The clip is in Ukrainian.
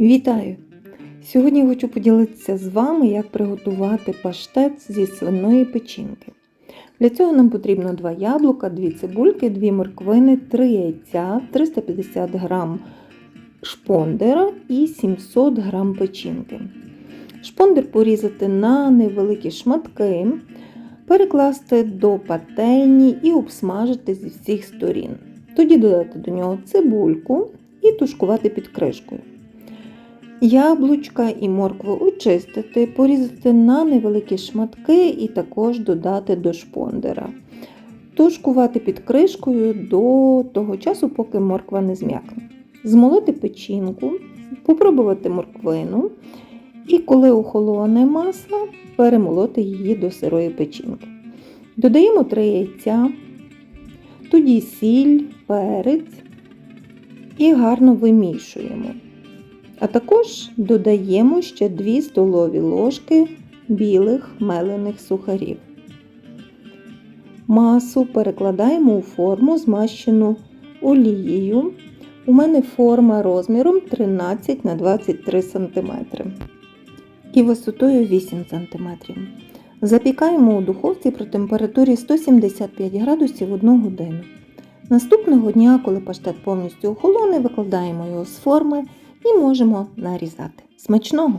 Вітаю! Сьогодні хочу поділитися з вами, як приготувати паштет зі свиної печінки. Для цього нам потрібно 2 яблука, 2 цибульки, 2 морквини, 3 яйця, 350 г шпондера і 700 г печінки. Шпондер порізати на невеликі шматки, перекласти до пательні і обсмажити зі всіх сторін. Тоді додати до нього цибульку і тушкувати під кришкою. Яблучка і моркву очистити, порізати на невеликі шматки і також додати до шпондера. Тушкувати під кришкою до того часу, поки морква не зм'якне. Змолоти печінку, попробувати морквину, і коли охолоне маса, перемолоти її до сирої печінки. Додаємо 3 яйця, тоді сіль, перець і гарно вимішуємо. А також додаємо ще 2 столові ложки білих мелених сухарів. Масу перекладаємо у форму, змащену олією. У мене форма розміром 13 на 23 см і висотою 8 см. Запікаємо у духовці при температурі 175 градусів 1 годину. Наступного дня, коли паштет повністю охолоне, викладаємо його з форми і можемо нарізати. Смачного!